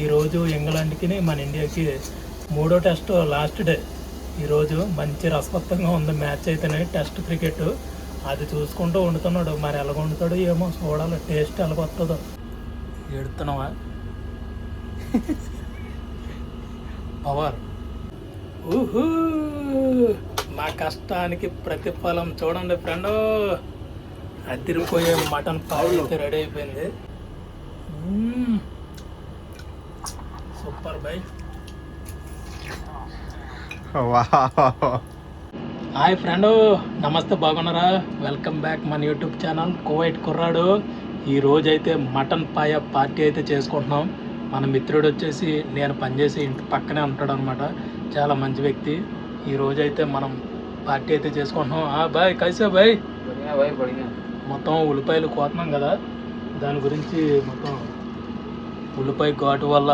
ఈరోజు ఇంగ్లాండ్కి మన ఇండియాకి మూడో టెస్ట్ లాస్ట్ డే ఈరోజు మంచి రసవత్తంగా ఉంది మ్యాచ్ అయితేనే టెస్ట్ క్రికెట్. అది చూసుకుంటూ వండుతున్నాడు. మరి ఎలా వండుతాడో ఏమో చూడాలి. టేస్ట్ ఎలా వస్తుందో. ఎడుతున్నావా పవర్. ఊహూ! మా కష్టానికి ప్రతిఫలం చూడండి ఫ్రెండ్. అదిరిపోయే మటన్ పావు అయితే రెడీ అయిపోయింది. సూపర్ హాయ్ ఫ్రెండ్ నమస్తే బాగున్నారా? వెల్కమ్ బ్యాక్ మన యూట్యూబ్ ఛానల్ కువైట్ కుర్రాడు. ఈ రోజైతే మటన్ పాయ పార్టీ అయితే చేసుకుంటున్నాం. మన మిత్రుడు వచ్చేసి నేను పనిచేసి ఇంటి పక్కనే ఉంటాడు అనమాట చాలా మంచి వ్యక్తి. ఈ రోజైతే మనం పార్టీ అయితే చేసుకుంటున్నాం. ఆ బాయ్ కలిసా బాయ్. మొత్తం ఉల్లిపాయలు కోతున్నాం కదా. దాని గురించి మొత్తం ఉల్లిపాయ ఘాటు వల్ల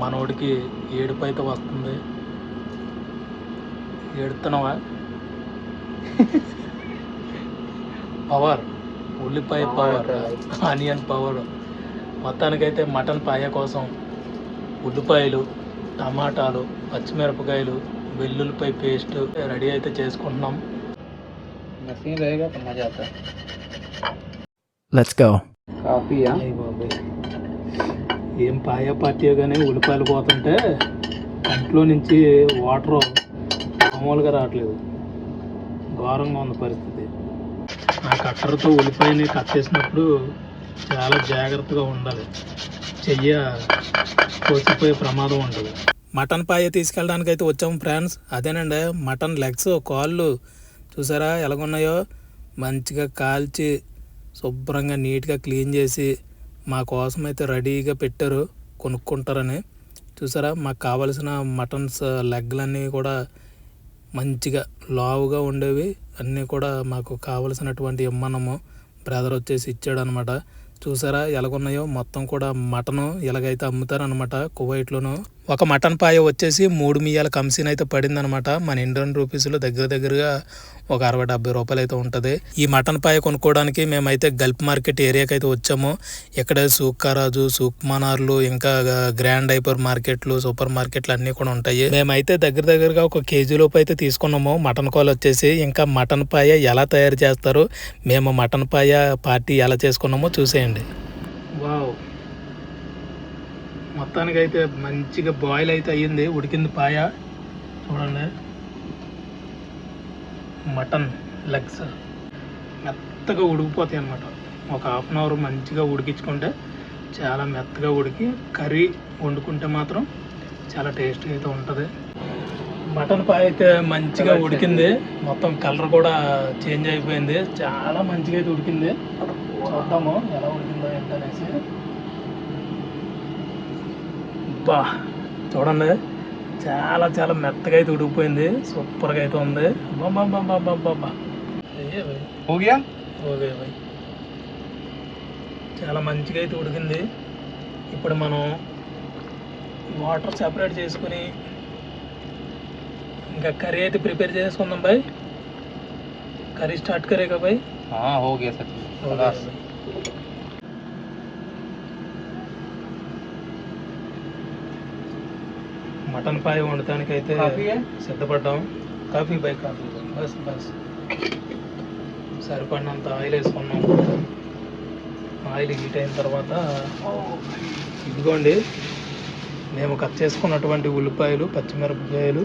మనోడికి ఏడుపు అయితే వస్తుంది. ఏడుతున్నావా? పవర్ ఉల్లిపాయ పవర్ ఆనియన్ పవర్ మొత్తానికైతే మటన్ పాయ కోసం ఉల్లిపాయలు టమాటాలు పచ్చిమిరపకాయలు వెల్లుల్లిపాయ పేస్ట్ రెడీ అయితే చేసుకుంటున్నాం. లెట్స్ గో కాఫీయా? ఏం పాయా పార్టీ కానీ ఉల్లిపాయలు పోతుంటే కంట్లో నుంచి వాటర్ మామూలుగా రావట్లేదు. ఘోరంగా ఉంది పరిస్థితి. ఆ కట్టర్తో ఉల్లిపాయని కట్ చేసినప్పుడు చాలా జాగ్రత్తగా ఉండాలి. చెయ్య కోసిపోయే ప్రమాదం ఉంటుంది మటన్ పాయ తీసుకెళ్ళడానికి అయితే వచ్చాము ఫ్రెండ్స్. అదేనండి మటన్ లెగ్స్ కాళ్ళు చూసారా ఎలాగున్నాయో? మంచిగా కాల్చి శుభ్రంగా నీట్గా క్లీన్ చేసి మా కోసం అయితే రెడీగా పెట్టారు కొనుక్కుంటారని. చూసారా మాకు కావలసిన మటన్స్ లెగ్లన్నీ కూడా మంచిగా లావుగా ఉండేవి. అన్నీ కూడా మాకు కావలసినటువంటి ఇమ్మనము బ్రదర్ వచ్చేసి ఇచ్చాడనమాట. చూసారా ఎలాగున్నాయో? మొత్తం కూడా మటను ఎలాగైతే అమ్ముతారనమాట కువైట్లోను. ఒక మటన్ పాయ వచ్చేసి మూడు మియ్యాల కంసీన్ అయితే పడిందనమాట. మన ఇండియన్ రూపీస్లో దగ్గర దగ్గరగా ఒక అరవై డెబ్బై రూపాయలు అయితే ఉంటుంది. ఈ మటన్ పాయ కొనుక్కోవడానికి మేమైతే గల్ఫ్ మార్కెట్ ఏరియాకి అయితే వచ్చాము. ఇక్కడ సూక్కారాజు సూక్మనార్లు ఇంకా గ్రాండ్ హైపర్ మార్కెట్లు సూపర్ మార్కెట్లు అన్నీ కూడా ఉంటాయి. మేమైతే దగ్గర దగ్గరగా ఒక కేజీ లోపు అయితే తీసుకున్నాము. మటన్ కాల్ వచ్చేసి ఇంకా మటన్ పాయ ఎలా తయారు చేస్తారు మేము మటన్ పాయ పార్టీ ఎలా చేసుకున్నామో చూసేయండి. వావ్. మొత్తానికి అయితే మంచిగా బాయిల్ అయితే అయ్యింది. ఉడికింది పాయ. చూడండి. Mutton legs. మెత్తగా ఉడికిపోతాయి అన్నమాట. ఒక హాఫ్ అన్ అవర్ మంచిగా ఉడికించుకుంటే చాలా మెత్తగా ఉడికి కర్రీ వండుకుంటే మాత్రం చాలా టేస్ట్గా అయితే ఉంటుంది. మటన్ పాయ అయితే మంచిగా ఉడికింది. మొత్తం కలర్ కూడా చేంజ్ అయిపోయింది. చాలా మంచిగా అయితే ఉడికింది. చూద్దాము ఎలా ఉడికిందో ఏంటనేసి. బా చూడండి. చాలా చాలా మెత్తగా అయితే ఉడికిపోయింది. సూపర్గా అయితే ఉంది. ఓకే చాలా మంచిగా అయితే ఉడికింది. ఇప్పుడు మనం వాటర్ సెపరేట్ చేసుకుని ఇంకా కర్రీ అయితే ప్రిపేర్ చేసుకుందాం boy curry start curry boy okay sir. Mutton paya వండటానికి అయితే సిద్ధపడ్డాం. Coffee bye coffee. Bus bus. సరిపడినంత ఆయిల్ వేసుకున్నాం. ఆయిల్ హీట్ అయిన తర్వాత ఇదిగోండి మేము కట్ చేసుకున్నటువంటి ఉల్లిపాయలు పచ్చిమిరపకాయలు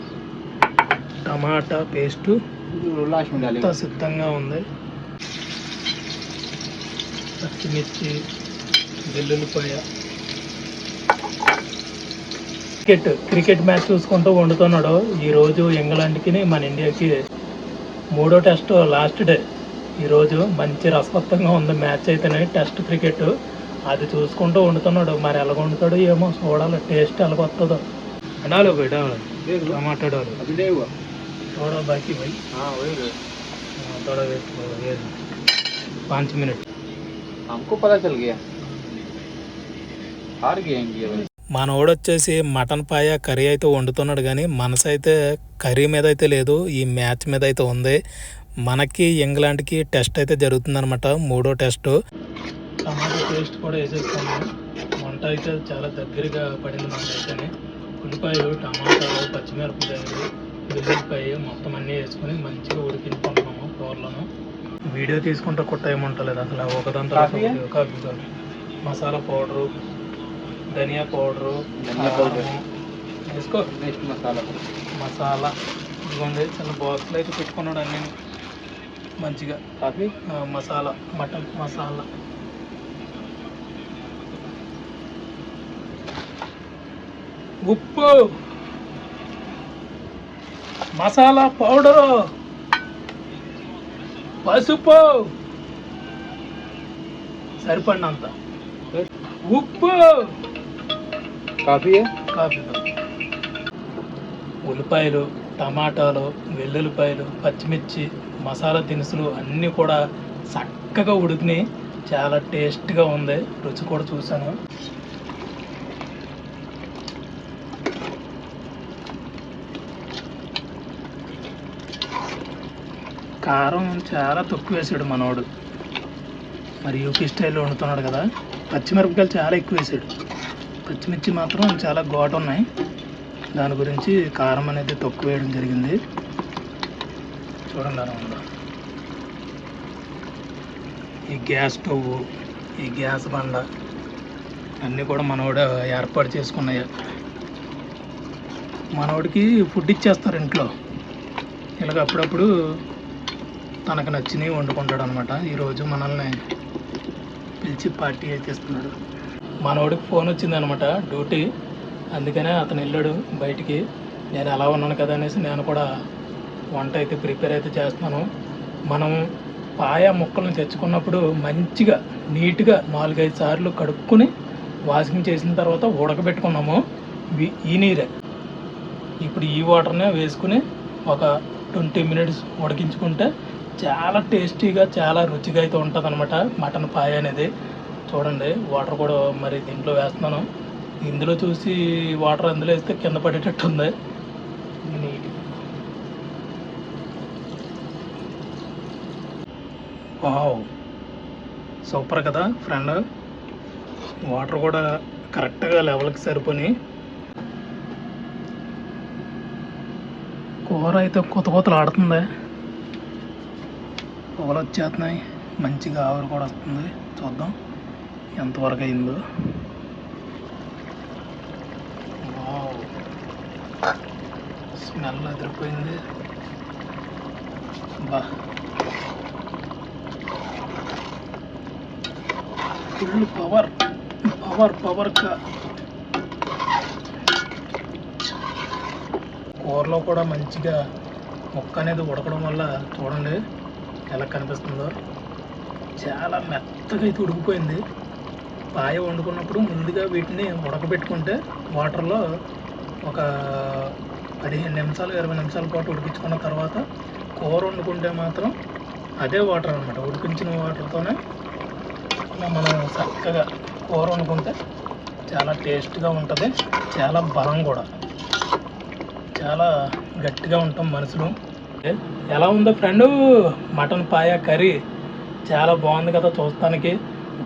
టమాటా పేస్టు అంతా సిద్ధంగా ఉంది. పచ్చిమిర్చి వెల్లుల్లిపాయ క్రికెట్ క్రికెట్ మ్యాచ్ చూసుకుంటూ వండుతున్నాడు ఈరోజు ఇంగ్లాండ్కి మన ఇండియాకి మూడో టెస్ట్ లాస్ట్ డే ఈరోజు మంచి రసవత్తంగా ఉంది మ్యాచ్ అయితేనే టెస్ట్ క్రికెట్ అది చూసుకుంటూ వండుతున్నాడు మరి ఎలా వండుతాడో ఏమో చూడాలి టేస్ట్ ఎలా వస్తుందో డాలు పోయి డాలు देख लो టమాటా డాలు अभी नहीं हुआ थोड़ा बाकी भाई हाँ वही है। हाँ, थोड़ा वेट करो, ये पाँच मिनट हमको पता चल गया हार गया इंडिया भाई మనోడు వచ్చేసి మటన్ పాయ కర్రీ అయితే వండుతున్నాడు కానీ మనసు అయితే కర్రీ మీద అయితే లేదు ఈ మ్యాచ్ మీద అయితే ఉంది. మనకి ఇంగ్లాండ్కి టెస్ట్ అయితే జరుగుతుందన్నమాట మూడో టెస్ట్. టమాటో పేస్ట్ కూడా వేసేసుకున్నాం వంట అయితే చాలా దగ్గరగా పడింది మనకైతేనే ఉల్లిపాయలు టమాటాలు పచ్చిమిరపకాయలు వెల్లుల్లిపాయ మొత్తం అన్నీ వేసుకొని మంచిగా ఉడికించుకుంటున్నాము కూరలను. వీడియో తీసుకుంటే కుట్ట ఏముంటలేదు అసలు కాఫీ. మసాలా పౌడరు ధనియా పౌడరు. వేసుకో. నెక్స్ట్ మసాలా. మసాలా. ఇదిగోండి చిన్న బాక్స్లో అయితే పెట్టుకున్నాడు అన్నీ. మంచిగా. కాఫీ? మసాలా మటన్ మసాలా. ఉప్పు. మసాలా పౌడరు. పసుపు. సరిపడినంత. ఉప్పు. కాఫీ? కాఫీ ఉల్లిపాయలు టమాటాలు వెల్లుల్లిపాయలు పచ్చిమిర్చి మసాలా దినుసులు అన్నీ కూడా చక్కగా ఉడికినాయి చాలా టేస్ట్గా ఉంది. రుచి కూడా చూశాను. కారం చాలా తక్కువ వేసాడు మనోడు. మరి యూపీ స్టైల్లో వండుతున్నాడు కదా. పచ్చిమిరపకాయలు చాలా ఎక్కువ వేసాడు. పచ్చిమిర్చి మాత్రం చాలా ఘాటు ఉన్నాయి దాని గురించి కారం అనేది తక్కువ వేయడం జరిగింది. చూడండి అలా ఉందా ఈ గ్యాస్ స్టవ్ ఈ గ్యాస్ బండ అన్నీ కూడా మనోడు ఏర్పాటు చేసుకున్నాయి. మనోడికి ఫుడ్ ఇచ్చేస్తారు ఇంట్లో. ఇలాగ అప్పుడప్పుడు తనకు నచ్చినవి వండుకుంటాడు అనమాట ఈరోజు మనల్ని పిలిచి పార్టీ అయితే ఇస్తున్నాడు మనోడికి ఫోన్ వచ్చింది అనమాట డ్యూటీ. అందుకనే అతను వెళ్ళాడు బయటికి. నేను ఎలా ఉన్నాను కదా అనేసి నేను కూడా వంట అయితే ప్రిపేర్ అయితే చేస్తున్నాను. మనం పాయ ముక్కలను తెచ్చుకున్నప్పుడు మంచిగా నీట్గా నాలుగైదు సార్లు కడుక్కుని వాషింగ్ చేసిన తర్వాత ఉడకబెట్టుకున్నాము. ఈ నీరే. ఇప్పుడు ఈ వాటర్నే వేసుకుని ఒక ట్వంటీ మినిట్స్ ఉడికించుకుంటే చాలా టేస్టీగా చాలా రుచిగా అయితే ఉంటుంది అనమాట మటన్ పాయ అనేది. చూడండి వాటర్ కూడా మరి దీంట్లో వేస్తున్నాను. ఇందులో చూసి వాటర్ అందులో వేస్తే కింద పడేటట్టు ఉంది. వావ్ సూపర్ కదా ఫ్రెండ్ వాటర్ కూడా కరెక్ట్గా లెవెల్కి సరిపోయి కూర అయితే కొత్త కొత్తలు ఆడుతుంది. పొగలు వచ్చేస్తున్నాయి మంచిగా ఆవిరి కూడా వస్తుంది. చూద్దాం. ఎంతవరకు అయిందో. స్మెల్ ఎదిరిపోయింది బా. Full power. పవర్ పవర్ కా. కూరలో కూడా మంచిగా ముక్క అనేది ఉడకడం వల్ల చూడండి ఎలా కనిపిస్తుందో. చాలా మెత్తగా అయితే ఉడికిపోయింది. పాయ వండుకున్నప్పుడు ముందుగా వీటిని ఉడకబెట్టుకుంటే వాటర్లో ఒక పదిహేను నిమిషాలు ఇరవై నిమిషాల పాటు ఉడికించుకున్న తర్వాత కూర వండుకుంటే మాత్రం అదే వాటర్ అనమాట ఉడికించిన వాటర్తోనే మనం చక్కగా కూర వండుకుంటే చాలా టేస్ట్గా ఉంటుంది చాలా బలం కూడా. చాలా గట్టిగా ఉంటాం మనుషులు. ఎలా ఉందో ఫ్రెండ్? మటన్ పాయ కర్రీ. చాలా బాగుంది కదా చూస్తానికి.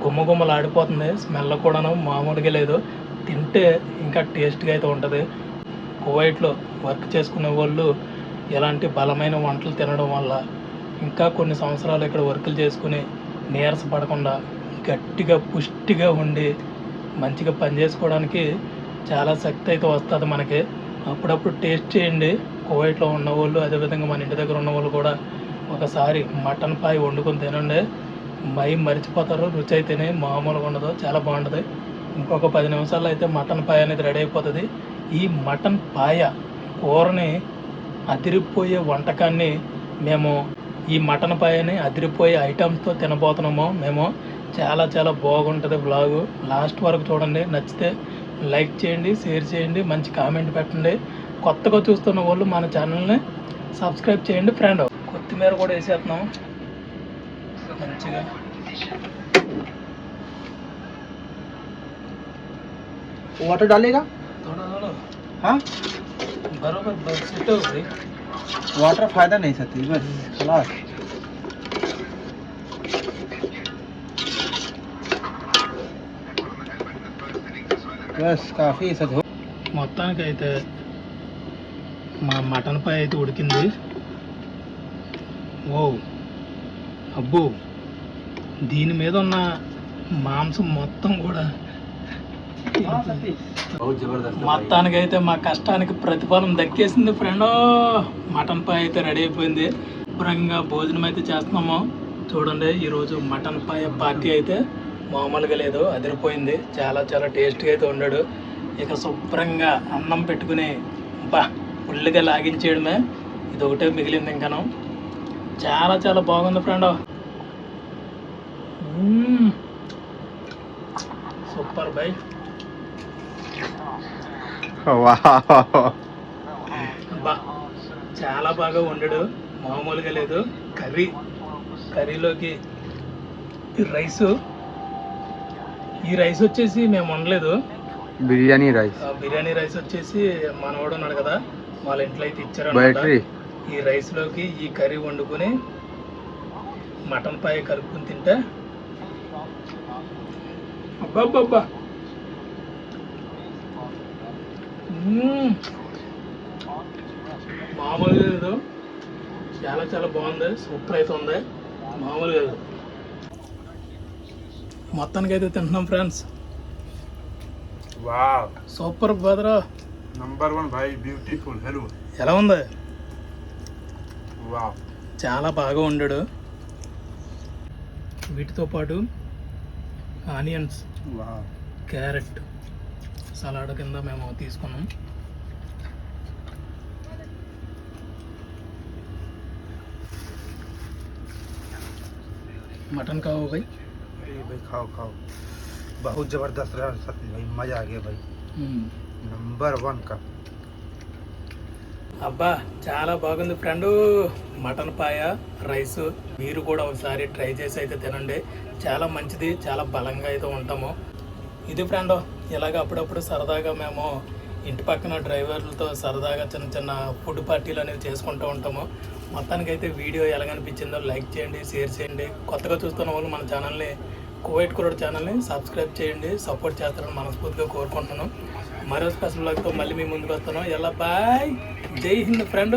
గుమ్మ గుమ్మలు ఆడిపోతుంది స్మెల్ కూడాను మామూలుగా లేదు. తింటే ఇంకా టేస్ట్గా అయితే ఉంటుంది. కువైట్లో వర్క్ చేసుకునే వాళ్ళు ఇలాంటి బలమైన వంటలు తినడం వల్ల ఇంకా కొన్ని సంవత్సరాలు ఇక్కడ వర్కులు చేసుకుని నీరస పడకుండా గట్టిగా పుష్టిగా ఉండి మంచిగా పని చేసుకోవడానికి చాలా శక్తి అయితే వస్తుంది మనకి. అప్పుడప్పుడు టేస్ట్ చేయండి. కువైట్లో ఉన్న వాళ్ళు అదేవిధంగా మన ఇంటి దగ్గర ఉన్న వాళ్ళు కూడా ఒకసారి మటన్ పాయ్ వండుకొని తినండి. మై మరిచిపోతారు రుచి అయితేనే మామూలుగా ఉండదు చాలా బాగుంటుంది. ఇంకొక పది నిమిషాల్లో అయితే మటన్ పాయ అనేది రెడీ అయిపోతుంది. ఈ మటన్ పాయ కూరని అదిరిపోయే వంటకాన్ని మేము ఈ మటన్ పాయని అదిరిపోయే ఐటమ్స్తో తినబోతున్నాము. మేము చాలా చాలా బాగుంటుంది బ్లాగు లాస్ట్ వరకు చూడండి నచ్చితే లైక్ చేయండి షేర్ చేయండి మంచి కామెంట్ పెట్టండి. కొత్తగా చూస్తున్న వాళ్ళు మన ఛానల్ని సబ్స్క్రైబ్ చేయండి ఫ్రెండ్. కొత్తిమీర కూడా వేసేస్తున్నాం. మంచిగా वाटर डालेगा थोड़ा थोड़ा हाँ बरोबर बस सेट हो गई वाटर फायदा नहीं सकती बस खलास बस काफी है सच हो మొత్తానికి అయితే మా మటన్ పై అయితే ఉడికింది ఓ అబ్బో దీని మీద ఉన్న మాంసం మొత్తం కూడా మొత్తానికి అయితే మా కష్టానికి ప్రతిఫలం దక్కేసింది ఫ్రెండ్. మటన్ పాయ అయితే రెడీ అయిపోయింది. శుభ్రంగా భోజనం అయితే చేస్తున్నాము. చూడండి ఈరోజు మటన్ పాయ పార్టీ అయితే మామూలుగా లేదు అదిరిపోయింది. చాలా చాలా టేస్ట్గా అయితే ఉండాడు. ఇక శుభ్రంగా అన్నం పెట్టుకుని బా ఫుల్గా లాగించేయడమే. ఇది ఒకటే మిగిలింది ఇంకనం. చాలా చాలా బాగుంది ఫ్రెండ్. సూపర్ బై చాలా బాగా వండాడు. మామూలుగా లేదు. కర్రీ కర్రీలోకి రైస్. ఈ రైస్ వచ్చేసి మేము వండలేదు. బిర్యానీ రైస్. బిర్యానీ రైస్ వచ్చేసి మనవాడు ఉన్నాడు కదా వాళ్ళ ఇంట్లో అయితే ఇచ్చారు ఈ రైస్లోకి ఈ కర్రీ వండుకొని మటన్ పాయ కలుపుకుని తింటే అబ్బాబ్బా మామూలుగా లేదు చాలా చాలా బాగుంది సూపర్ అయితే ఉంది. మామూలుగా మొత్తానికి అయితే తింటున్నాం friends. Super brother. Number one bye beautiful hello. ఎలా ఉంది? చాలా బాగా ఉండాడు వీటితో పాటు ఆనియన్స్ క్యారెట్ సలాడ్ కింద మేము తీసుకున్నాం మటన్ కావు भाई अरे भाई खाओ खाओ बहुत जबरदस्त रहा सच भाई मजा आ गया भाई नंबर वन का అబ్బా చాలా బాగుంది ఫ్రెండ్. మటన్ పాయ రైస్ మీరు కూడా ఒకసారి ట్రై చేసి అయితే తినండి. చాలా మంచిది చాలా బలంగా అయితే ఉంటాము. ఇది ఫ్రెండ్ ఇలాగ అప్పుడప్పుడు సరదాగా మేము ఇంటి పక్కన డ్రైవర్లతో సరదాగా చిన్న చిన్న ఫుడ్ పార్టీలు అనేవి చేసుకుంటూ ఉంటాము. మొత్తానికైతే వీడియో ఎలాగనిపించిందో లైక్ చేయండి షేర్ చేయండి. కొత్తగా చూస్తున్న వాళ్ళు మన ఛానల్ని కోవైట్ కురడ్ ఛానల్ని సబ్స్క్రైబ్ చేయండి. సపోర్ట్ చేస్తారని మనస్ఫూర్తిగా కోరుకుంటున్నాను. మరో స్పెషల్ బ్లాగ్తో మళ్ళీ మీ ముందుకు వస్తాను ఎలా బాయ్. జై హింద్ ఫ్రెండ్.